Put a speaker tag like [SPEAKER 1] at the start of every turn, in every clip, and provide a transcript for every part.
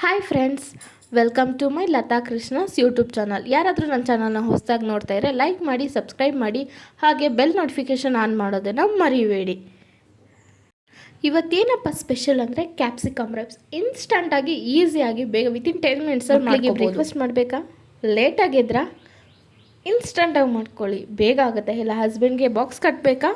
[SPEAKER 1] Hi friends welcome to my Latha Krishna's YouTube channel ಯಾರಾದರೂ ನನ್ನ ಚಾನಲ್ನ ಹೊಸದಾಗಿ ನೋಡ್ತಾ ಇದ್ರೆ ಲೈಕ್ ಮಾಡಿ ಸಬ್ಸ್ಕ್ರೈಬ್ ಮಾಡಿ ಹಾಗೆ ಬೆಲ್ ನೋಟಿಫಿಕೇಷನ್ ಆನ್ ಮಾಡೋದನ್ನು ಮರಿಬೇಡಿ. ಇವತ್ತೇನಪ್ಪ ಸ್ಪೆಷಲ್ ಅಂದರೆ ಕ್ಯಾಪ್ಸಿಕಮ್ ರೈಸ್ ಇನ್ಸ್ಟಂಟಾಗಿ ಈಸಿಯಾಗಿ ಬೇಗ ವಿತಿನ್ ಟೆನ್ ಮಿನಿಟ್ಸಲ್ಲಿ ಮಕ್ಕಳಿಗೆ ಬ್ರೇಕ್ಫಾಸ್ಟ್ ಮಾಡಬೇಕಾ? ಲೇಟಾಗಿದ್ರಾ ಇನ್ಸ್ಟಂಟಾಗಿ ಮಾಡ್ಕೊಳ್ಳಿ. ಬೇಗ ಆಗುತ್ತೆ. ಇಲ್ಲ ಹಸ್ಬೆಂಡ್ಗೆ ಬಾಕ್ಸ್ ಕಟ್ಟಬೇಕಾ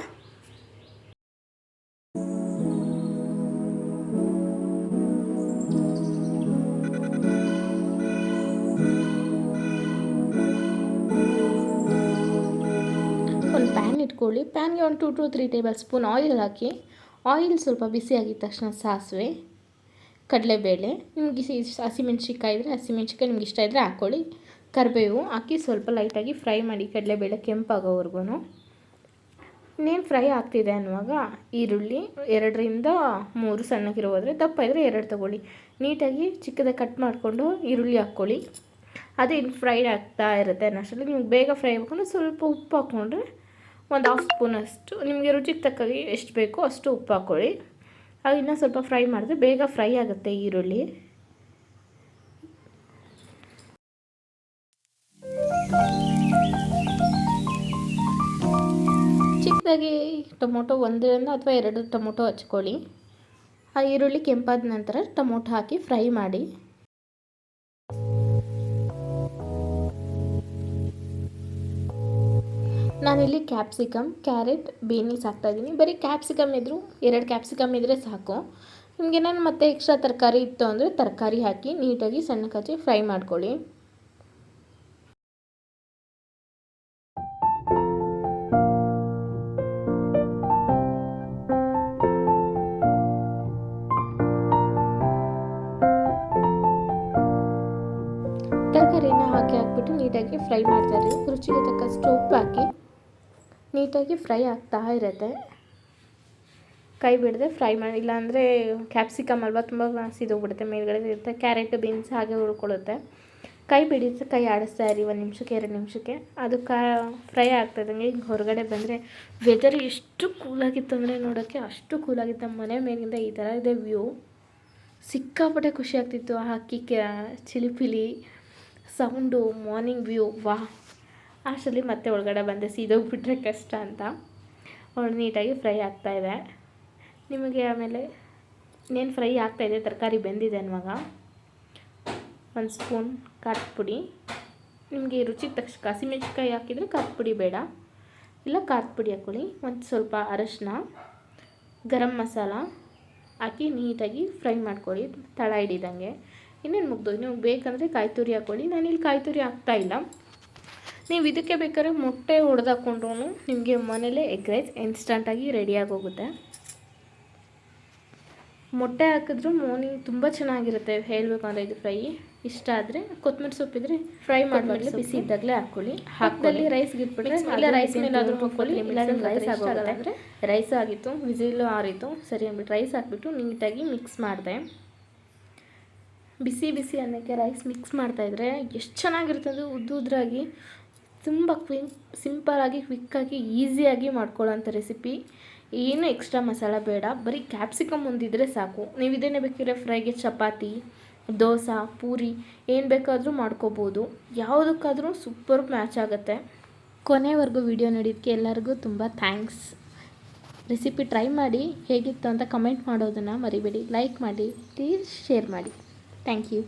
[SPEAKER 1] ಇಟ್ಕೊಳ್ಳಿ. ಪ್ಯಾನ್ಗೆ ಒಂದು two two three tablespoon oil ಹಾಕಿ. ಆಯಿಲ್ ಸ್ವಲ್ಪ ಬಿಸಿ ಆಗಿದ ತಕ್ಷಣ ಸಾಸಿವೆ, ಕಡಲೆಬೇಳೆ. ನಿಮ್ಗೆ ಹಸಿಮೆಣ್ಸಿಕಾಯಿ ಇದ್ದರೆ ಹಸಿಮೆಣ್ಸಿಕಾಯಿ ನಿಮ್ಗೆ ಇಷ್ಟ ಇದ್ದರೆ ಹಾಕ್ಕೊಳ್ಳಿ. ಕರಿಬೇವು ಹಾಕಿ ಸ್ವಲ್ಪ ಲೈಟಾಗಿ ಫ್ರೈ ಮಾಡಿ ಕಡಲೆಬೇಳೆ ಕೆಂಪಾಗೋವರೆಗೂ ಇನ್ನೇನು ಫ್ರೈ ಆಗ್ತಿದೆ ಅನ್ನುವಾಗ ಈರುಳ್ಳಿ ಎರಡರಿಂದ ಮೂರು ಸಣ್ಣಗಿರೋದ್ರೆ ದಪ್ಪ ಇದ್ದರೆ ಎರಡು ತೊಗೊಳ್ಳಿ. ನೀಟಾಗಿ ಚಿಕ್ಕದಾಗಿ ಕಟ್ ಮಾಡಿಕೊಂಡು ಈರುಳ್ಳಿ ಹಾಕ್ಕೊಳ್ಳಿ. ಅದೇ ಇನ್ನು ಫ್ರೈ ಆಗ್ತಾ ಇರುತ್ತೆ ಅನ್ನೋಷ್ಟರಲ್ಲಿ ನಿಮ್ಗೆ ಬೇಗ ಫ್ರೈ ಆಗ್ಬೇಕಂದ್ರೆ ಸ್ವಲ್ಪ ಉಪ್ಪು ಹಾಕ್ಕೊಂಡ್ರೆ ಒಂದು ಹಾಫ್ ಸ್ಪೂನಷ್ಟು ನಿಮಗೆ ರುಚಿಗೆ ತಕ್ಕಾಗಿ ಎಷ್ಟು ಬೇಕೋ ಅಷ್ಟು ಉಪ್ಪು ಹಾಕ್ಕೊಳ್ಳಿ ಅದು ಇನ್ನೂ ಸ್ವಲ್ಪ ಫ್ರೈ ಮಾಡಿದ್ರೆ ಬೇಗ ಫ್ರೈ ಆಗುತ್ತೆ ಈರುಳ್ಳಿ. ಚಿಕ್ಕದಾಗಿ ಟೊಮೊಟೊ ಒಂದರಿಂದ ಅಥವಾ ಎರಡು ಟೊಮೊಟೊ ಹಚ್ಕೊಳ್ಳಿ. ಆ ಈರುಳ್ಳಿ ಕೆಂಪಾದ ನಂತರ ಟೊಮೊಟೊ ಹಾಕಿ ಫ್ರೈ ಮಾಡಿ. ನಾನಿಲ್ಲಿ ಕ್ಯಾಪ್ಸಿಕಮ್ ಕ್ಯಾರೆಟ್ ಬೀನೀಸ್ ಹಾಕ್ತಾಯಿದ್ದೀನಿ ಬರೀ ಕ್ಯಾಪ್ಸಿಕಮ್ ಇದ್ದರೂ ಎರಡು ಕ್ಯಾಪ್ಸಿಕಮ್ ಇದ್ದರೆ ಸಾಕು. ನಿಮಗೇನಾದ್ರು ಮತ್ತೆ ಎಕ್ಸ್ಟ್ರಾ ತರಕಾರಿ ಇತ್ತು ಅಂದರೆ ತರಕಾರಿ ಹಾಕಿ, ನೀಟಾಗಿ ಸಣ್ಣ ಕಚ್ಚಿ ಫ್ರೈ ಮಾಡ್ಕೊಳ್ಳಿ. ತರಕಾರಿನ ಹಾಕಿ ಹಾಕ್ಬಿಟ್ಟು ನೀಟಾಗಿ ಫ್ರೈ ಮಾಡ್ತಾರೆ ರುಚಿಗೆ ತಕ್ಕಷ್ಟು ಉಪ್ಪು ಹಾಕಿ. ನೀಟಾಗಿ ಫ್ರೈ ಆಗ್ತಾ ಇರುತ್ತೆ. ಕೈ ಬಿಡದೆ ಫ್ರೈ ಮಾಡಿ, ಇಲ್ಲಾಂದರೆ ಕ್ಯಾಪ್ಸಿಕಮ್ ಅಲ್ವಾ ತುಂಬ ಸಿದೋಗ್ಬಿಡುತ್ತೆ ಮೇಲ್ಗಡೆ ಇರುತ್ತೆ, ಕ್ಯಾರೆಟ್, ಬೀನ್ಸ್ ಹಾಗೆ ಉಳ್ಕೊಳ್ಳುತ್ತೆ. ಕೈ ಬಿಡಿದ್ರೆ ಕೈ ಆಡಿಸ್ತಾ ಇರಿ, ಒಂದು ನಿಮಿಷಕ್ಕೆ, ಎರಡು ನಿಮಿಷಕ್ಕೆ. ಅದು ಕಾ, ಫ್ರೈ ಆಗ್ತಾಯಿದ್ದಂಗೆ ಈಗ ಹೊರಗಡೆ ಬಂದರೆ ವೆದರ್ ಎಷ್ಟು ಕೂಲಾಗಿತ್ತು ಅಂದರೆ ನೋಡೋಕ್ಕೆ ಅಷ್ಟು ಕೂಲಾಗಿತ್ತು. ಮನೆ ಮೇಲಿಂದ ಈ ಥರ ಇದೆ ವ್ಯೂ ಸಿಕ್ಕಾಪಟ್ಟೆ ಖುಷಿ ಆಗ್ತಿತ್ತು ಆ ಹಕ್ಕಿ ಕ್ಯಾ, ಚಿಲಿಪಿಲಿ ಸೌಂಡು ಮಾರ್ನಿಂಗ್ ವ್ಯೂ ವಾ ಅಷ್ಟರಲ್ಲಿ ಮತ್ತೆ ಒಳಗಡೆ ಬಂದೆ, ಸೀದೋಗ್ಬಿಟ್ರೆ ಕಷ್ಟ ಅಂತ. ಅವಳು ನೀಟಾಗಿ ಫ್ರೈ ಆಗ್ತಾಯಿದೆ ನಿಮಗೆ ಆಮೇಲೆ ಇನ್ನೇನು ಫ್ರೈ ಆಗ್ತಾಯಿದೆ ತರಕಾರಿ ಬೆಂದಿದೆ ಅನ್ವಾಗ. ಒಂದು ಸ್ಪೂನ್ ಖಾರದ ಪುಡಿ ನಿಮಗೆ ರುಚಿಗೆ ತಕ್ಷಣ ಹಸಿಮೆಣ್ಸಿಕಾಯಿ ಹಾಕಿದರೆ ಖಾರದ ಪುಡಿ ಬೇಡ. ಇಲ್ಲ ಖಾರದ ಪುಡಿ ಹಾಕೊಳ್ಳಿ. ಒಂದು ಸ್ವಲ್ಪ ಅರಶಿನ, ಗರಂ ಮಸಾಲ ಹಾಕಿ ನೀಟಾಗಿ ಫ್ರೈ ಮಾಡ್ಕೊಳ್ಳಿ. ತಳ ಹಿಡಿದಂಗೆ. ಇನ್ನೇನು ಮುಗ್ದು ನಿಮಗೆ ಬೇಕಂದರೆ ಕಾಯಿ ತುರಿ ಹಾಕ್ಕೊಳ್ಳಿ ನಾನಿಲ್ಲಿ ಕಾಯಿ ತುರಿ ಹಾಕ್ತಾಯಿಲ್ಲ ನೀವು ಇದಕ್ಕೆ ಬೇಕಾದ್ರೆ ಮೊಟ್ಟೆ ಹೊಡೆದಾಕೊಂಡ್ರು ನಿಮಗೆ ಮನೇಲೇ ಎಗ್ ರೈಸ್ ಇನ್ಸ್ಟಂಟಾಗಿ ರೆಡಿಯಾಗಿ ಹೋಗುತ್ತೆ ಮೊಟ್ಟೆ ಹಾಕಿದ್ರು ಮಾರ್ನಿಂಗ್ ತುಂಬ ಚೆನ್ನಾಗಿರುತ್ತೆ ಹೇಳಬೇಕಂದ್ರೆ ಇದು ಫ್ರೈ ಇಷ್ಟ ಆದರೆ ಕೊತ್ತಂಬರಿ ಸೊಪ್ಪಿದ್ರೆ ಫ್ರೈ ಮಾಡಿದ್ಮೇಲೆ ಬಿಸಿ ಇದ್ದಾಗಲೇ ಹಾಕ್ಕೊಳ್ಳಿ. ಹಾಕಲ್ಲಿ ರೈಸ್ ಗಿಟ್ಬಿಟ್ಟು ಇಲ್ಲ ರೈಸ್ ಏನಾದರೂ ಹಾಕ್ಕೊಳ್ಳಿ ಇಲ್ಲ ರೈಸ್ ಆಗೋದಾದರೆ ಅಂದರೆ ರೈಸ್ ಆಗಿತ್ತು. ವಿಸಿಲು ಆರಿತು ಸರಿ ಅಂದ್ಬಿಟ್ಟು ರೈಸ್ ಹಾಕ್ಬಿಟ್ಟು ನೀಟಾಗಿ ಮಿಕ್ಸ್ ಮಾಡಿದೆ. ಬಿಸಿ ಬಿಸಿ ಅನ್ನಕ್ಕೆ ರೈಸ್ ಮಿಕ್ಸ್ ಮಾಡ್ತಾಯಿದ್ರೆ ಎಷ್ಟು ಚೆನ್ನಾಗಿರುತ್ತೆ ಅದು ಉದ್ದು ಉದ್ರಾಗಿ ತುಂಬ ಕ್ವಿಕ್ ಸಿಂಪಲಾಗಿ ಕ್ವಿಕ್ಕಾಗಿ ಈಸಿಯಾಗಿ ಮಾಡ್ಕೊಳ್ಳೋಂಥ ರೆಸಿಪಿ ಏನು ಎಕ್ಸ್ಟ್ರಾ ಮಸಾಲ ಬೇಡ. ಬರೀ ಕ್ಯಾಪ್ಸಿಕಮ್ ಒಂದಿದ್ರೆ ಸಾಕು. ನೀವು ಇದನ್ನೇ ಬೇಕಿದ್ರೆ ಫ್ರೈಗೆ ಚಪಾತಿ, ದೋಸೆ, ಪೂರಿ, ಏನು ಬೇಕಾದರೂ ಮಾಡ್ಕೋಬೋದು. ಯಾವುದಕ್ಕಾದರೂ ಸೂಪರ್ ಮ್ಯಾಚ್ ಆಗುತ್ತೆ. ಕೊನೆವರೆಗೂ ವಿಡಿಯೋ ನೋಡಿದ್ದಕ್ಕೆ ಎಲ್ಲರಿಗೂ ತುಂಬ ಥ್ಯಾಂಕ್ಸ್ ರೆಸಿಪಿ ಟ್ರೈ ಮಾಡಿ ಹೇಗಿತ್ತು ಅಂತ ಕಮೆಂಟ್ ಮಾಡೋದನ್ನು ಮರಿಬೇಡಿ. ಲೈಕ್ ಮಾಡಿ ಪ್ಲೀಸ್ ಶೇರ್ ಮಾಡಿ. Thank you